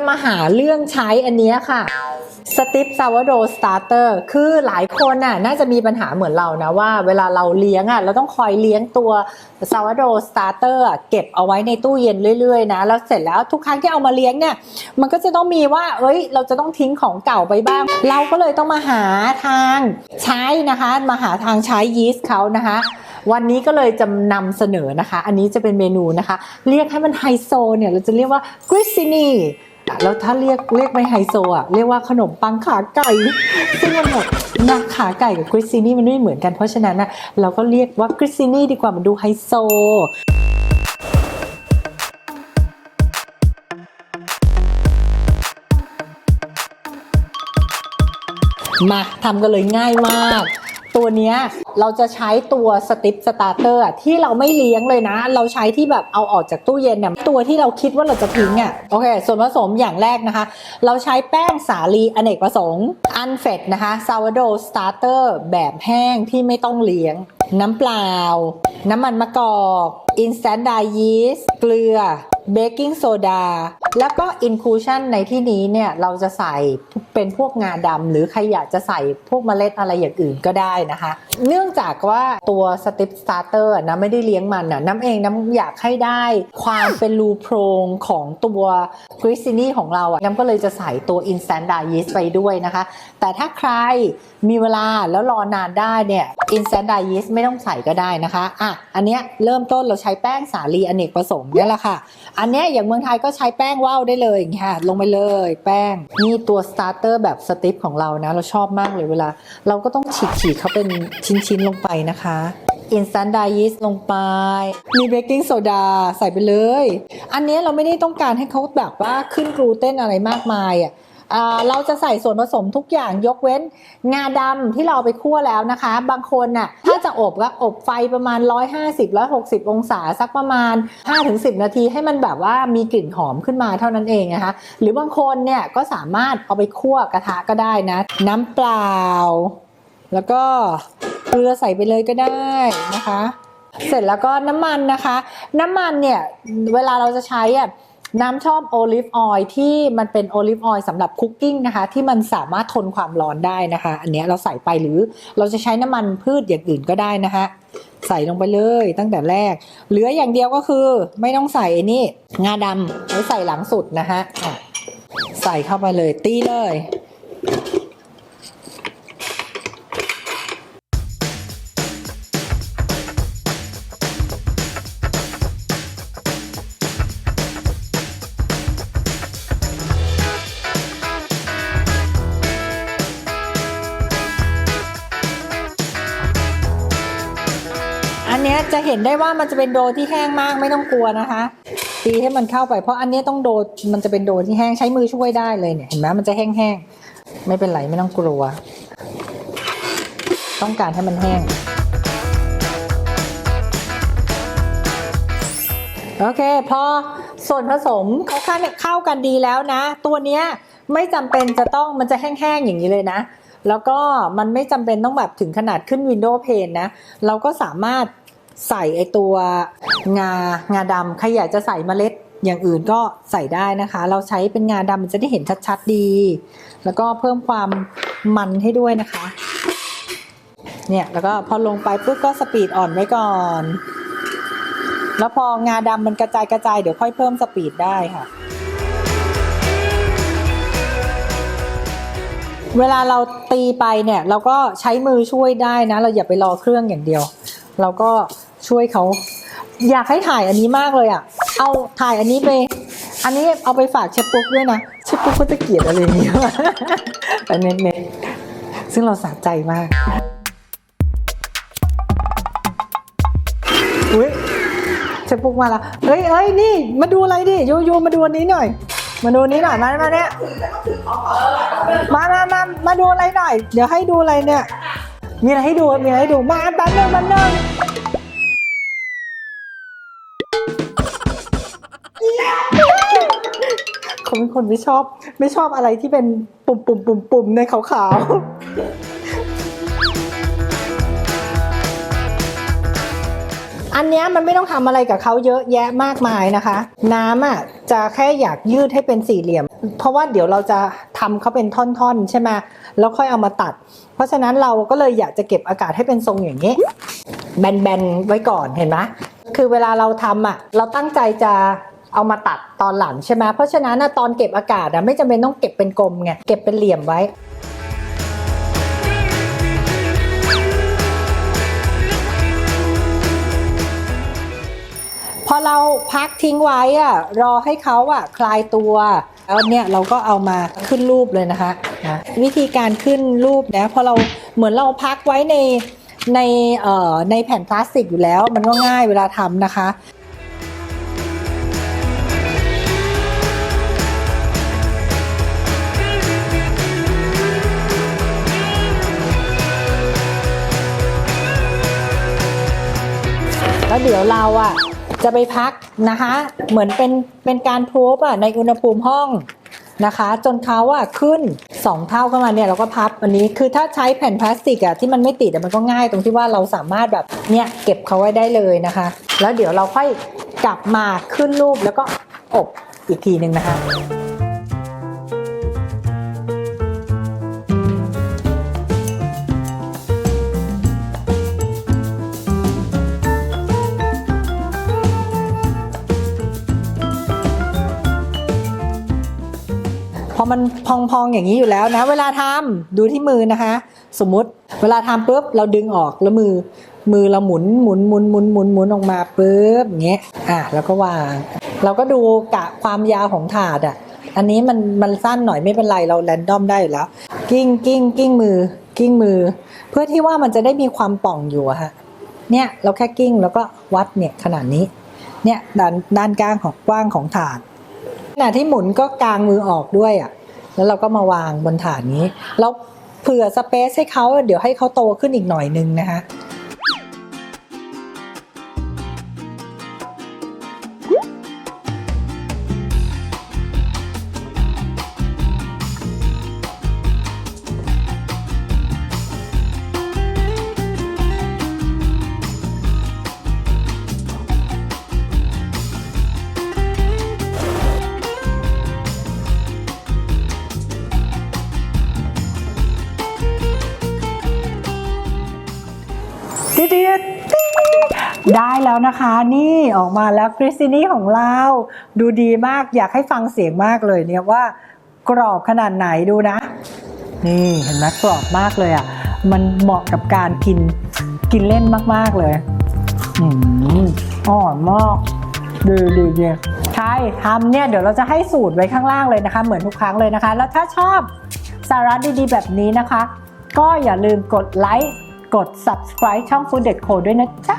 จะมาหาเรื่องใช้อันนี้ค่ะสติปซาวโดสตาร์เตอร์คือหลายคนน่ะน่าจะมีปัญหาเหมือนเรานะว่า เวลาเราเลี้ยงอะเราต้องคอยเลี้ยงตัวซาวโดสตาร์เตอร์เก็บเอาไว้ในตู้เย็นเรื่อยๆนะแล้วเสร็จแล้วทุกครั้งที่เอามาเลี้ยงเนี่ยมันก็จะต้องมีว่า เอ้ย เราจะต้องทิ้งของเก่าไปบ้าง เราก็เลยต้องมาหาทางใช้นะคะ มาหาทางใช้ยีสต์เขานะคะวันนี้ก็เลยจะนำเสนอนะคะ อันนี้จะเป็นเมนูนะคะ เรียกให้มันไฮโซเนี่ยเราจะเรียกว่ากริซินี แล้วถ้าเรียกเรียกไม่ไฮโซอะเรียกว่าขนมปังขาไก่ ซึ่งมันแบบนะขาไก่กับกริซซินี่มันไม่เหมือนกันเพราะฉะนั้นนะเราก็เรียกว่ากริซซินี่ดีกว่ามันดูไฮโซมาทำกันเลยง่ายมาก ตัวเนี้ยเราจะใช้ตัวสติปสตาร์เตอร์ที่เราไม่เลี้ยงเลยนะ เราใช้ที่แบบเอาออกจากตู้เย็นเนี่ยตัวที่เราคิดว่าเราจะทิ้งอะ่ะโอเค ส่วนผสมอย่างแรกนะคะ เราใช้แป้งสาลีอเนกประสงค์อันเฟดนะคะซาวโดสตาร์เตอร์แบบแห้งที่ไม่ต้องเลี้ยง น้ำเปล่า น้ำมันมะกอกอินสแตนต์ไดยีสเกลือ เบกกิ้งโซดาแล้วก็อินคลูชันในที่นี้เนี่ยเราจะใส่เป็นพวกงาดำหรือใครอยากจะใส่พวกเมล็ดอะไรอย่างอื่นก็ได้นะคะ เนื่องจากว่าตัวสติปสตาร์เตอร์นะไม่ได้เลี้ยงมันนะน้ำเองน้ำอยากให้ได้ ความเป็นรูโพรงของตัวกริซินี่ของเราอะน้ำก็เลยจะใส่ตัว instant dye yeast ไปด้วยนะคะ แต่ถ้าใครมีเวลาแล้วรอนานได้เนี่ย instant dye yeast ไม่ต้องใส่ก็ได้นะคะอะอันเนี้ยเริ่มต้นเราใช้แป้งสาลีอเนกประสงค์เนี่ยแหละค่ะ อันเนี้ยอย่างเมืองไทยก็ใช้แป้งว่าวได้เลยค่ะ ลงไปเลย แป้งนี่ตัวสตาร์เตอร์แบบสติปของเรานะ เราชอบมากเลยเวลา เราก็ต้องฉีกฉีกๆเขาเป็นชิ้นๆลงไปนะคะ instant dye yeast ลงไป มีเบกกิ้งโซดาใส่ไปเลย อันเนี้ยเราไม่ได้ต้องการให้เขาแบบว่าขึ้นกลูเตนอะไรมากมายอะอ่า เราจะใส่ส่วนผสมทุกอย่างยกเว้น งาดำที่เราเอาไปคั่วแล้วนะคะ บางคนน่ะถ้าจะอบก็อบไฟประมาณ 150-160 องศาสักประมาณ 5-10 นาทีให้มันแบบว่ามีกลิ่นหอมขึ้นมาเท่านั้นเองนะคะ หรือบางคนเนี่ยก็สามารถเอาไปคั่วกระทะก็ได้นะ น้ำเปล่า แล้วก็เกลือใส่ไปเลยก็ได้นะคะ เสร็จแล้วก็น้ำมันนะคะ น้ำมันเนี่ยเวลาเราจะใช้อะ น้ำชอบโอลิฟออยล์ที่มันเป็นโอลิฟออยล์สำหรับคุกกิ้งนะคะ ที่มันสามารถทนความร้อนได้นะคะ อันนี้เราใส่ไปหรือเราจะใช้น้ำมันพืชอย่างอื่นก็ได้นะคะใส่ลงไปเลยตั้งแต่แรก เหลืออย่างเดียวก็คือไม่ต้องใส่อนี่ งาดำไว้ใส่หลังสุดนะคะใส่เข้าไปเลยตีเลย นี้จะเห็นได้ว่ามันจะเป็นโดที่แห้งมากไม่ต้องกลัวนะคะตีให้มันเข้าไป เพราะอันนี้ต้องโดมันจะเป็นโดที่แห้งใช้มือช่วยได้เลยเนี่ยเห็นไหมมันจะแห้งๆไม่เป็นไรไม่ต้องกลัว ต้องการให้มันแห้งโอเคพอส่วนผสมเขาเข้าเข้ากันดีแล้วนะ ตัวเนี้ยไม่จำเป็นจะต้องมันจะแห้งๆอย่างนี้เลยนะ แล้วก็มันไม่จำเป็นต้องแบบถึงขนาดขึ้น Windows Pane นะ เราก็สามารถ ใส่ไอตัวงางาดำใครอยากจะใส่เมล็ดอย่างอื่นก็ใส่ได้นะคะ เราใช้เป็นงาดำมันจะได้เห็นชัดๆดี แล้วก็เพิ่มความมันให้ด้วยนะคะ เนี่ยแล้วก็พอลงไปปุ๊บก็สปีดอ่อนไว้ก่อน แล้วพองาดำมันกระจายกระจายเดี๋ยวค่อยเพิ่มสปีดได้ค่ะ เวลาเราตีไปเนี่ย เราก็ใช้มือช่วยได้นะ เราอย่าไปรอเครื่องอย่างเดียว เราก็ ช่วยเขาอยากให้ถ่ายอันนี้มากเลยอะ่ะ เอาถ่ายอันนี้ไป อันนี้เอาไปฝากเชฟปุ๊กด้วยนะ เชฟปุ๊กก็จะเกลียดอะไรอย่างเงี้ยแต่เน้นๆซึ่งเราสะใจมาก อุ้ยเชฟปุ๊กมาแล้วเฮ้ยเอ้ยนี่ มาดูอะไรดิยูยูมาดูอันนี้หน่อย มาดูนี้หน่อย มามาเนี่ยมามามามาดูอะไรหน่อย เดี๋ยวให้ดูอะไรเนี่ย มีอะไรให้ดู มีอะไรให้ดู มาบันหนึ่งบันหนึ่ง เขาเป็นคนไม่ชอบ ไม่ชอบอะไรที่เป็นปุ่มปุ่มปุ่มปุ่มในขาวๆ อันเนี้ยมันไม่ต้องทำอะไรกับเขาเยอะแยะมากมายนะคะ น้ำอะจะแค่อยากยืดให้เป็นสี่เหลี่ยม เพราะว่าเดี๋ยวเราจะทำเขาเป็นท่อนๆ ใช่ไหมแล้วค่อยเอามาตัด เพราะฉะนั้นเราก็เลยอยากจะเก็บอากาศให้เป็นทรงอย่างนี้ แบนๆ ไว้ก่อนเห็นไหมคือเวลาเราทำอะ เราตั้งใจจะ เอามาตัดตอนหลังใช่ไหมเพราะฉะนั้นตอนเก็บอากาศอะไม่จำเป็นต้องเก็บเป็นกลมไงเก็บเป็นเหลี่ยมไว้พอเราพักทิ้งไว้อะรอให้เขาอะคลายตัวแล้วเนี่ยเราก็เอามาขึ้นรูปเลยนะคะนะวิธีการขึ้นรูปนะพอเราเหมือนเราพักไว้ในในเอ่อในแผ่นพลาสติกอยู่แล้ว มันก็ง่ายเวลาทำนะคะ แล้วเดี๋ยวเราอะจะไปพักนะคะ เหมือนเป็นเป็นการพูบอะในอุณหภูมิห้องนะคะ จนเขาอะขึ้น 2 เท่าเข้ามาเนี่ยเราก็พับอันนี้คือถ้าใช้แผ่นพลาสติกอะที่มันไม่ติดอ่มันก็ง่ายตรงที่ว่าเราสามารถแบบเนี่ยเก็บเขาไว้ได้เลยนะคะ แล้วเดี๋ยวเราค่อยกลับมาขึ้นรูปแล้วก็อบอีกทีหนึ่งนะคะ มันพองๆอย่างนี้อยู่แล้วนะ เวลาทำดูที่มือนะคะ สมมุติเวลาทำปุ๊บเราดึงออกแล้วมือ มือเราหมุนหมุนหมุนหมุนหมุนหมุนออกมาปุ๊บอย่างเงี้ยอะแล้วก็วาง เราก็ดูกะความยาวของถาดอะอันนี้มันมันสั้นหน่อยไม่เป็นไรเราแรนดอมได้อยู่แล้ว กิ้งกิ้งกิ้งมือ กิ้งมือ เพื่อที่ว่ามันจะได้มีความป่องอยู่อะฮะเนี่ยเราแค่กิ้งแล้วก็วัดเนี่ยขนาดนี้ เนี่ยด้านด้านกลางของกว้างของถาดขณะที่หมุนก็กางมือออกด้วยอะ แล้วเราก็มาวางบนฐานนี้แล้วเผื่อสเปซให้เขาเดี๋ยวให้เขาโตขึ้นอีกหน่อยนึงนะคะ ดิดได้แล้วนะคะนี่ออกมาแล้วคริสตินี่ของเรา ดูดีมากอยากให้ฟังเสียงมากเลยเนี่ยว่ากรอบขนาดไหนดูนะ นี่เห็นไหมกรอบมากเลยอะ มันเหมาะกับการกินกินเล่นมาก ๆ เลยอืมอ่อนมากดีดีดีใช่ทำเนี่ยเดี๋ยวเราจะให้สูตรไว้ข้างล่างเลยนะคะ เหมือนทุกครั้งเลยนะคะ แล้วถ้าชอบสาระดีๆ แบบนี้นะคะ ก็อย่าลืมกดไลค์ กด subscribe ช่อง Food d e Code ด้วยนะจ๊ะ